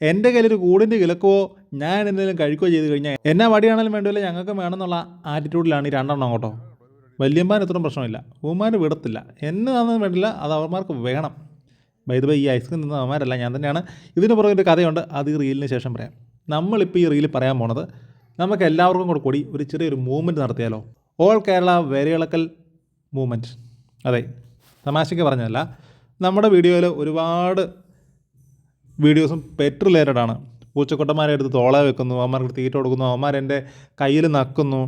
എന്റെ കയ്യിലൊരു കൂടിന്റെ കിലക്കോ ഞാൻ എന്തെങ്കിലും കഴിക്കുകയോ ചെയ്ത് കഴിഞ്ഞാൽ എന്നാ വടിയാണെങ്കിലും വേണ്ടില്ല ഞങ്ങൾക്ക് വേണമെന്നുള്ള ആറ്റിറ്റ്യൂഡിലാണ് ഈ രണ്ടെണ്ണം കേട്ടോ വലിയമ്മാൻ ഇത്രയും പ്രശ്നമില്ല. ഉമ്മാൻ വിടത്തില്ല. എന്നെ തന്നത് വേണ്ടില്ല അത് അവന്മാർക്ക് വേണം. വൈദ്യുതി ഈ ഐസ്ക്രീം തിന്ന അവന്മാരല്ല ഞാൻ തന്നെയാണ്. ഇതിന് പുറകെ ഒരു കഥയുണ്ട് അത് ഈ റീലിന് ശേഷം പറയാം. നമ്മളിപ്പോൾ ഈ റീൽ പറയാൻ പോണത് നമുക്ക് എല്ലാവർക്കും കൂടെ കൂടി ഒരു ചെറിയൊരു മൂവ്മെന്റ് നടത്തിയാലോ? ഓൾ കേരള വേരിയളക്കൽ മൂവ്മെന്റ് അതെ തമാശയ്ക്ക് പറഞ്ഞതല്ല. നമ്മുടെ വീഡിയോയിൽ ഒരുപാട് വീഡിയോസും പെറ്റ് റിലേറ്റഡ് ആണ്. പൂച്ചക്കൊട്ടന്മാരെ എടുത്ത് തോള വെക്കുന്നു അവന്മാർക്ക് തീറ്റ കൊടുക്കുന്നു അവന്മാരെന്റെ കയ്യിൽ നക്കുന്നു.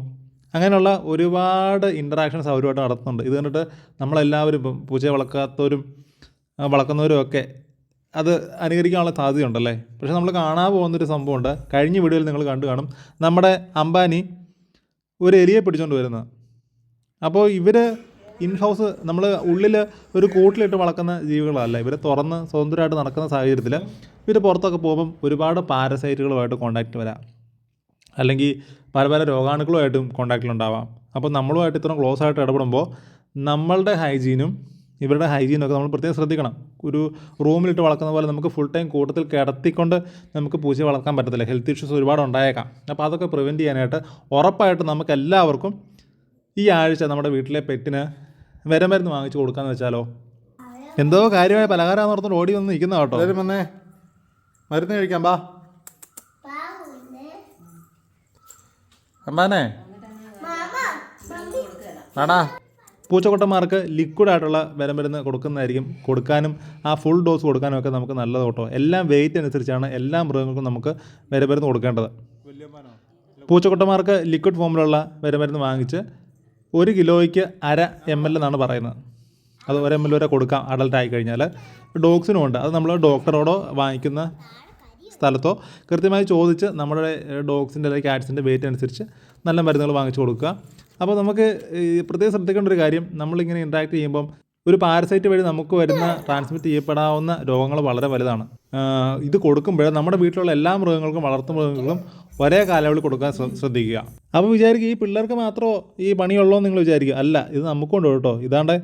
അങ്ങനെയുള്ള ഒരുപാട് ഇന്ററാക്ഷൻസ് അവരുമായിട്ട് നടത്തുന്നുണ്ട്. ഇത് കണ്ടിട്ട് നമ്മളെല്ലാവരും ഇപ്പം പൂച്ചയെ വളർക്കാത്തവരും വളർക്കുന്നവരും ഒക്കെ അത് അനുകരിക്കാനുള്ള സാധ്യതയുണ്ടല്ലേ? പക്ഷേ നമ്മൾ കാണാൻ പോകുന്നൊരു സംഭവമുണ്ട്. കഴിഞ്ഞ വീഡിയോയിൽ നിങ്ങൾ കണ്ടു കാണും. നമ്മുടെ അംബാനി ഒരു എലിയെ പിടിച്ചുകൊണ്ട് വരുന്നത് അപ്പോൾ ഇവർ ഇൻ ഹൗസ് നമ്മൾ ഉള്ളിൽ ഒരു കൂട്ടിലിട്ട് വളർക്കുന്ന ജീവികളല്ല. ഇവരെ തുറന്ന് സ്വതന്ത്രമായിട്ട് നടക്കുന്ന സാഹചര്യത്തിൽ ഇവർ പുറത്തൊക്കെ പോകുമ്പം ഒരുപാട് പാരസൈറ്റുകളുമായിട്ട് കോണ്ടാക്റ്റ് വരാം. അല്ലെങ്കിൽ പല പല രോഗാണുക്കളുമായിട്ടും കോണ്ടാക്റ്റിലുണ്ടാവാം അപ്പോൾ നമ്മളുമായിട്ട് ഇത്ര ക്ലോസ് ആയിട്ട് ഇടപെടുമ്പോൾ നമ്മളുടെ ഹൈജീനും ഇവരുടെ ഹൈജീനും ഒക്കെ നമ്മൾ പ്രത്യേകം ശ്രദ്ധിക്കണം. ഒരു റൂമിലിട്ട് വളർക്കുന്ന പോലെ നമുക്ക് ഫുൾ ടൈം കൂട്ടത്തിൽ കിടത്തിക്കൊണ്ട് നമുക്ക് പൂച്ച വളർത്താൻ പറ്റത്തില്ല. ഹെൽത്ത് ഇഷ്യൂസ് ഒരുപാട് ഉണ്ടായേക്കാം. അപ്പോൾ അതൊക്കെ പ്രിവെന്റ് ചെയ്യാനായിട്ട് ഉറപ്പായിട്ട് നമുക്ക് എല്ലാവർക്കും ഈ ആഴ്ച നമ്മുടെ വീട്ടിലെ പെറ്റിന് വിരമരുന്ന് വാങ്ങിച്ചു കൊടുക്കാന്ന് വെച്ചാലോ? എന്തോ കാര്യമായ പലഹാരം ഓർത്തുകൊണ്ട് ഓടി വന്ന് നിൽക്കുന്ന കേട്ടോ. എല്ലാവരും വന്നേ. മരുന്ന് കഴിക്കാം ബാ. അമ്പാനെ ആടാ പൂച്ചക്കൊട്ടന്മാർക്ക് ലിക്വിഡായിട്ടുള്ള വിരമരുന്ന് കൊടുക്കുന്നതായിരിക്കും കൊടുക്കാനും ആ ഫുൾ ഡോസ് കൊടുക്കാനും ഒക്കെ നമുക്ക് നല്ലത് കേട്ടോ. എല്ലാം വെയിറ്റ് അനുസരിച്ചാണ് എല്ലാ മൃഗങ്ങൾക്കും നമുക്ക് വിരമരുന്ന് കൊടുക്കേണ്ടത്. പൂച്ചക്കൊട്ടന്മാർക്ക് ലിക്വിഡ് ഫോമിലുള്ള വിരമരുന്ന് വാങ്ങിച്ച് ഒരു കിലോയ്ക്ക് അര എം എൽ എന്നാണ് പറയുന്നത്. അത് ഒരു എം എൽ വരെ കൊടുക്കാം അഡൽട്ട് ആയി കഴിഞ്ഞാൽ ഡോഗ്സിനും ഉണ്ട്. അത് നമ്മൾ ഡോക്ടറോടോ വാങ്ങിക്കുന്ന സ്ഥലത്തോ കൃത്യമായി ചോദിച്ച് നമ്മുടെ ഡോഗ്സിന്റെ അല്ലെങ്കിൽ ക്യാറ്റ്സിന്റെ വെയിറ്റ് അനുസരിച്ച് നല്ല മരുന്നുകൾ വാങ്ങിച്ചു കൊടുക്കുക. അപ്പോൾ നമുക്ക് പ്രത്യേകം ശ്രദ്ധിക്കേണ്ട ഒരു കാര്യം നമ്മളിങ്ങനെ ഇൻട്രാക്ട് ചെയ്യുമ്പം ഒരു പാരസൈറ്റ് വഴി നമുക്ക് വരുന്ന ട്രാൻസ്മിറ്റ് ചെയ്യപ്പെടാവുന്ന രോഗങ്ങൾ വളരെ വലുതാണ്. ഇത് കൊടുക്കുമ്പോൾ നമ്മുടെ വീട്ടിലുള്ള എല്ലാ മൃഗങ്ങൾക്കും വളർത്തു മൃഗങ്ങൾക്കും ഒരേ കാലയളവിൽ കൊടുക്കാൻ ശ്രദ്ധിക്കുക. അപ്പോൾ വിചാരിക്കുക ഈ പിള്ളേർക്ക് മാത്രമോ ഈ പണിയുള്ളൂ എന്ന് നിങ്ങൾ വിചാരിക്കുക. അല്ല ഇത് നമുക്കുണ്ട് കേട്ടോ. ഇതാണ്ട്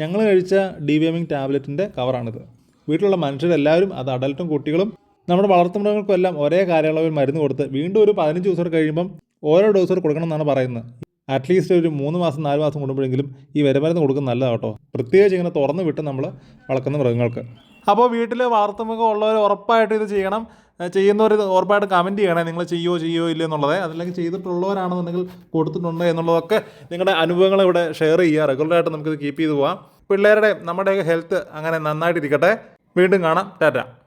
ഞങ്ങൾ കഴിച്ച ഡി വി എമ്മിങ് ടാബ്ലറ്റിന്റെ കവറാണിത് വീട്ടിലുള്ള മനുഷ്യരെല്ലാവരും അത് അഡൽട്ടും കുട്ടികളും നമ്മുടെ വളർത്തുമൃഗങ്ങൾക്കും എല്ലാം ഒരേ കാലയളവിൽ മരുന്ന് കൊടുത്ത് വീണ്ടും ഒരു പതിനഞ്ച് ദിവസം കഴിയുമ്പം ഓരോ ഡോസ് കൊടുക്കണം എന്നാണ് പറയുന്നത്. അറ്റ്ലീസ്റ്റ് ഒരു മൂന്ന് മാസം നാല് മാസം കൂടുമ്പോഴെങ്കിലും ഈ വരമരുന്ന് കൊടുക്കുന്നത് നല്ലതാണ് കേട്ടോ. പ്രത്യേകിച്ച് ഇങ്ങനെ തുറന്ന് വിട്ട് നമ്മൾ വളർത്തുന്ന മൃഗങ്ങൾക്ക്. അപ്പോൾ വീട്ടിൽ വളർത്തുമൃഗം ഉള്ളവർ ഉറപ്പായിട്ട് ഇത് ചെയ്യണം. ചെയ്യുന്നവർ ഉറപ്പായിട്ട് കമന്റ് ചെയ്യണേ. നിങ്ങൾ ചെയ്യോ ചെയ്യോ ഇല്ല എന്നുള്ളത്. അതല്ലെങ്കിൽ ചെയ്തിട്ടുള്ളവരാണെന്നുണ്ടെങ്കിൽ കൊടുത്തിട്ടുണ്ട് എന്നുള്ളതൊക്കെ നിങ്ങളുടെ അനുഭവങ്ങൾ ഇവിടെ ഷെയർ ചെയ്യുക. റെഗുലറായിട്ട് നമുക്കിത് കീപ്പ് ചെയ്ത് പോവാം. പിള്ളേരുടെ നമ്മുടെയൊക്കെ ഹെൽത്ത് അങ്ങനെ നന്നായിട്ടിരിക്കട്ടെ. വീണ്ടും കാണാം. ടാറ്റ.